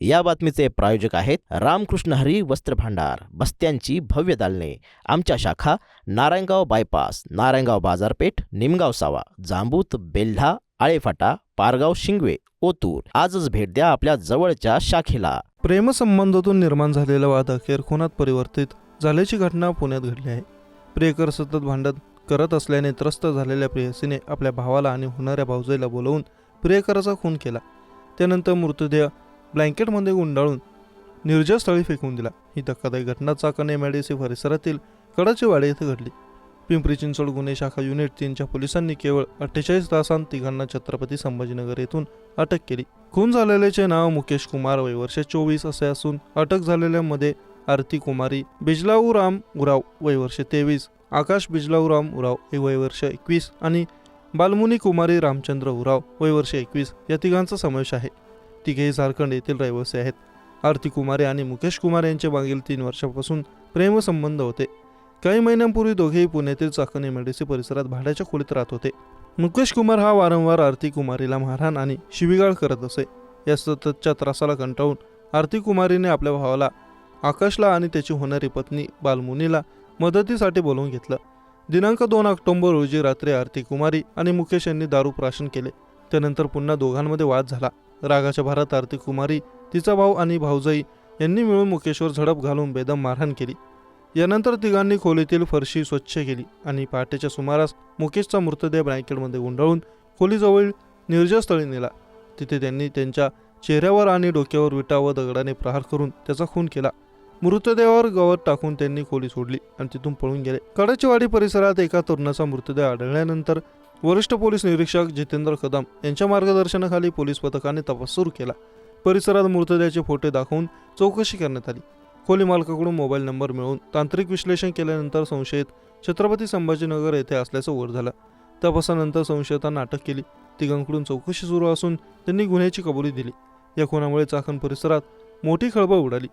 या बातमीचे प्रायोजक आहेत रामकृष्ण हरी वस्त्र भांडार बस्त्यांची भव्य दालने. आमच्या शाखा नारायणगाव बायपास नारायणगाव बाजारपेठ निमगाव सावा जांबूत बेल्हा आळेफाटा पारगाव शिंगवे ओतूर. आजच भेट द्या आपल्या जवळच्या शाखेला. प्रेमसंबंधातून निर्माण झालेला वाद अखेर खुनात परिवर्तित झाल्याची घटना पुण्यात घडली आहे. प्रियकर सतत भांडण करत असल्याने त्रस्त झालेल्या प्रेयसीने आपल्या भावाला आणि होणाऱ्या भाऊजाईला बोलवून प्रियकराचा खून केला. त्यानंतर मृतदेह ब्लँकेटमध्ये गुंडाळून निर्जय स्थळी फेकून दिला. ही धक्कादायक घटना Chakan M I D C परिसरातील कडाचीवाडी येथे घडली. पिंपरी चिंचवड गुन्हे शाखा युनिट तीनच्या पोलिसांनी केवळ अठ्ठेचाळीस तासांत तिघांना छत्रपती संभाजीनगर येथून अटक केली. खून झालेल्याचे नाव मुकेश कुमार वय वर्ष चोवीस असे असून अटक झालेल्यामध्ये आरती कुमारी बिजलाऊराम उराव वय वर्ष तेवीस आकाश बिजलाऊराम उराव हे वय वर्ष एकवीस आणि बालमुनी कुमारी रामचंद्र उराव वय वर्ष एकवीस या तिघांचा समावेश आहे. तिघेही झारखंड येथील रहिवासी आहेत. आरती कुमारी आणि मुकेश कुमार यांचे मागील तीन वर्षापासून प्रेमसंबंध होते. काही महिन्यांपूर्वी दोघेही पुण्यातील चाकणी मेडिसी परिसरात भाड्याच्या खोलीत राहत होते. मुकेश कुमार हा वारंवार आरती कुमारीला मारहाण आणि शिवीगाळ करत असे. या सततच्या त्रासाला कंटाळून आरती कुमारीने आपल्या भावाला आकाशला आणि त्याची होणारी पत्नी बालमुनीला मदतीसाठी बोलवून घेतलं. दिनांक दोन ऑक्टोबर रोजी रात्री आरती कुमारी आणि मुकेश यांनी दारू प्राशन केले. त्यानंतर पुन्हा दोघांमध्ये वाद झाला. रागाच्या भारात आरती कुमारी तिचा भाऊ आणि भाऊजाई यांनी मिळून मुकेशवर झडप घालून बेदम मारहाण केली. यानंतर तिघांनी खोलीतील फरशी स्वच्छ केली आणि पहाटेच्या सुमारास मुकेशचा मृतदेह ब्लँकेटमध्ये गुंडाळून खोलीजवळ निर्जस्थळी नेला. तिथे त्यांनी त्यांच्या चेहऱ्यावर आणि डोक्यावर विटा व दगडाने प्रहार करून त्याचा खून केला. मृतदेहावर गवत टाकून त्यांनी खोली सोडली आणि तिथून पळून गेले. कडाचीवाडी परिसरात एका तरुणाचा मृतदेह आढळल्यानंतर वरिष्ठ पोलीस निरीक्षक जितेंद्र कदम यांच्या मार्गदर्शनाखाली पोलीस पथकाने तपास सुरू केला. परिसरात मृतदेहाचे फोटो दाखवून चौकशी करण्यात आली. खोली मालकाकडून मोबाईल नंबर मिळवून तांत्रिक विश्लेषण केल्यानंतर संशयित छत्रपती संभाजीनगर येथे असल्याचं उघड झालं. तपासानंतर संशयितांना अटक केली. तिघांकडून चौकशी सुरू असून त्यांनी गुन्ह्याची कबुली दिली. या खुनामुळे चाकण परिसरात मोठी खळबळ उडाली.